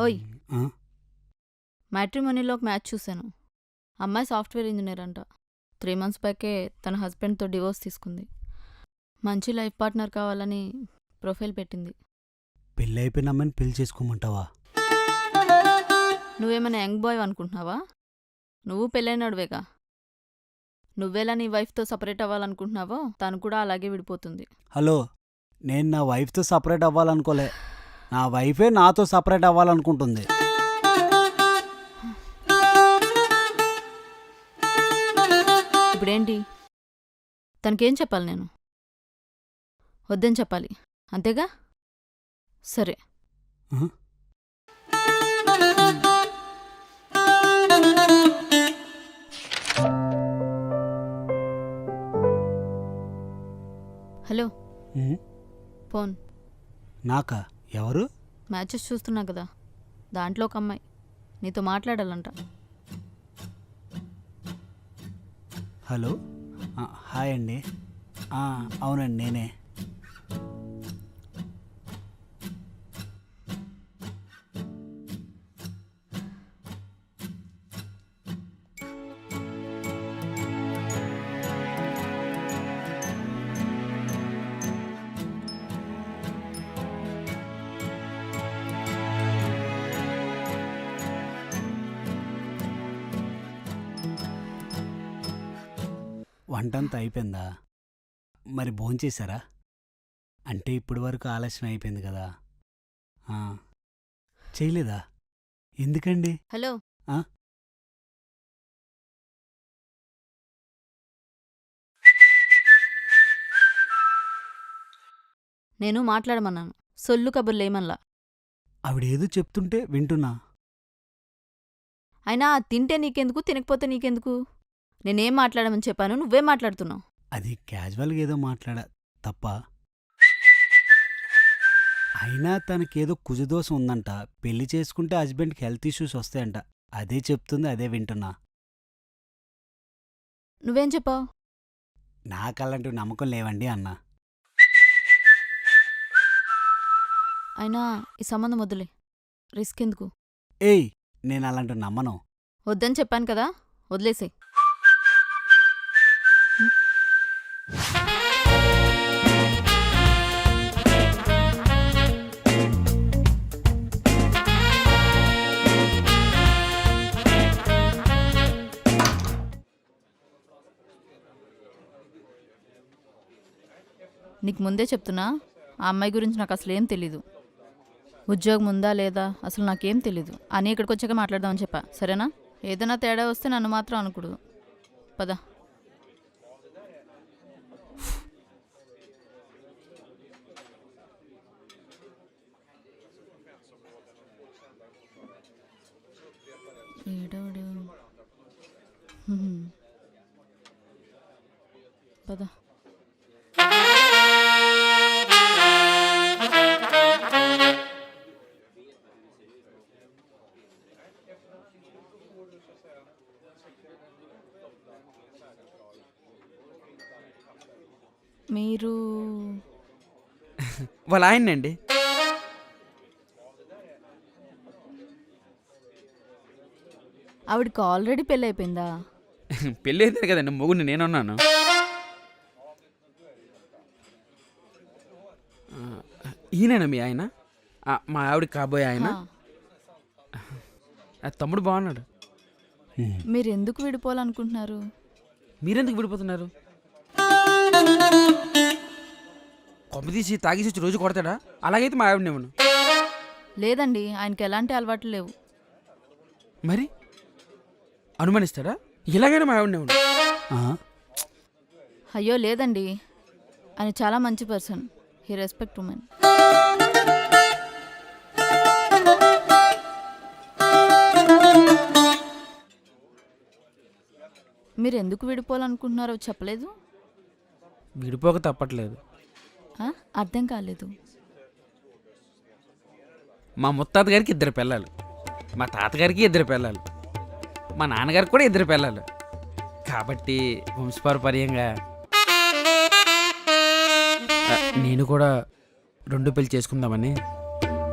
ఓయ్? మ్యాట్రిమోనీలో ఒక మ్యాచ్ చూశాను. అమ్మాయి సాఫ్ట్వేర్ ఇంజనీర్ అంట. త్రీ మంత్స్ బ్యాకే తన హస్బెండ్తో డివోర్స్ తీసుకుంది. మంచి లైఫ్ పార్ట్నర్ కావాలని ప్రొఫైల్ పెట్టింది. పెళ్ళి అయిపోయిన అమ్మాయిని పెళ్ళి చేసుకోమంటావా? నువ్వేమైనా యంగ్ బాయ్ అనుకుంటున్నావా? నువ్వు పెళ్ళైనడువేగా. నువ్వెలా నీ వైఫ్తో సపరేట్ అవ్వాలనుకుంటున్నావో తను కూడా అలాగే విడిపోతుంది. హలో నేను నా వైఫ్తో సపరేట్ అవ్వాలనుకోలే. నా వైఫే నాతో సపరేట్ అవ్వాలనుకుంటుంది. ఇప్పుడేంటి? తనకేం చెప్పాలి నేను? వద్దని చెప్పాలి. అంతేగా? సరే? హలో. ఫోన్. నాకా? ఎవరు? మ్యాచెస్ చూస్తున్నా కదా. దాంట్లో ఒక అమ్మాయి. నీతో మాట్లాడాలంట. హలో? హాయ్ అండి. అవునండి నేనే. వంటంతా అయిపోయిందా? మరి భోంచేశారా అంటే ఇప్పటి వరకు ఆలస్యం అయిపోయింది కదా. ఆ, చేయలేదా? ఎందుకండి? హలో. ఆ? నేను మాట్లాడమన్నాను. సొల్లు కబుర్లు ఏమన్లా ఆవిడేదో చెప్తుంటే వింటున్నా. అయినా అది తింటే నీకెందుకు? తినకపోతే నీకెందుకు? నేనేం మాట్లాడమని చెప్పాను నువ్వేం మాట్లాడుతున్నావు. అది క్యాజువల్గా ఏదో మాట్లాడా తప్ప. అయినా తనకేదో కుజదోషం ఉందంట. పెళ్ళి చేసుకుంటే హస్బెండ్కి హెల్త్ ఇష్యూస్ వస్తాయంట. అదే చెప్తుంది అదే వింటున్నా. నువ్వేం చెప్పావు? నాకు అలాంటి నమ్మకం లేవండి అన్నా. అయినా ఈ సంబంధం వద్దులే రిస్క్ ఎందుకు? ఏయ్ నేను అలాంటి నమ్మను. వద్దని చెప్పాను కదా వదిలేసేయ్. నీకు ముందే చెప్తున్నా ఆ అమ్మాయి గురించి నాకు అసలు ఏం తెలీదు. ఉద్యోగం ఉందా లేదా అసలు నాకేం తెలీదు. అని ఇక్కడికి వచ్చాక మాట్లాడదామని చెప్పా. సరేనా? ఏదైనా తేడా వస్తే నన్ను మాత్రం అనకూడదు పద. ఏడవడు మీరు వాళ్ళ ఆయనండి ఆవిడకి ఆల్రెడీ పెళ్ళి అయిపోయిందా పెళ్ళి అయితే కదండి మొగుడిని నేనున్నాను. ఆ, ఈయనేనా మీ ఆయన? ఆ, మా ఆవిడ కాబోయే ఆయన. ఆ, తమ్ముడు బాగున్నాడు. మీరు ఎందుకు విడిపోవాలనుకుంటున్నారు? మీరెందుకు విడిపోతున్నారు? కొమ్మ తీసి తాగేసి వచ్చి రోజు కొడతాడా? అలాగైతే మా ఆవిడని ఇవ్వను. లేదండి ఆయనకి ఎలాంటి అలవాట్లు లేవు. మరి? అనుమానిస్తాడా? ఇలాగైనా మా ఆవిడని ఇవ్వను. ఆ? అయ్యో లేదండి. ఆయన చాలా మంచి పర్సన్. He respect women. మీరు ఎందుకు విడిపోవాలనుకుంటున్నారో చెప్పలేదు? విడిపోక తప్పట్లేదు. ఆ? అర్థం కాలేదు. మా ముత్తాత గారికి ఇద్దరు పిల్లలు. మా తాతగారికి ఇద్దరు పిల్లలు. మా నాన్నగారికి కూడా ఇద్దరు పిల్లలు. కాబట్టి వంశపారపర్యంగా ఆ, నేను కూడా రెండు పెళ్ళి చేసుకుందామని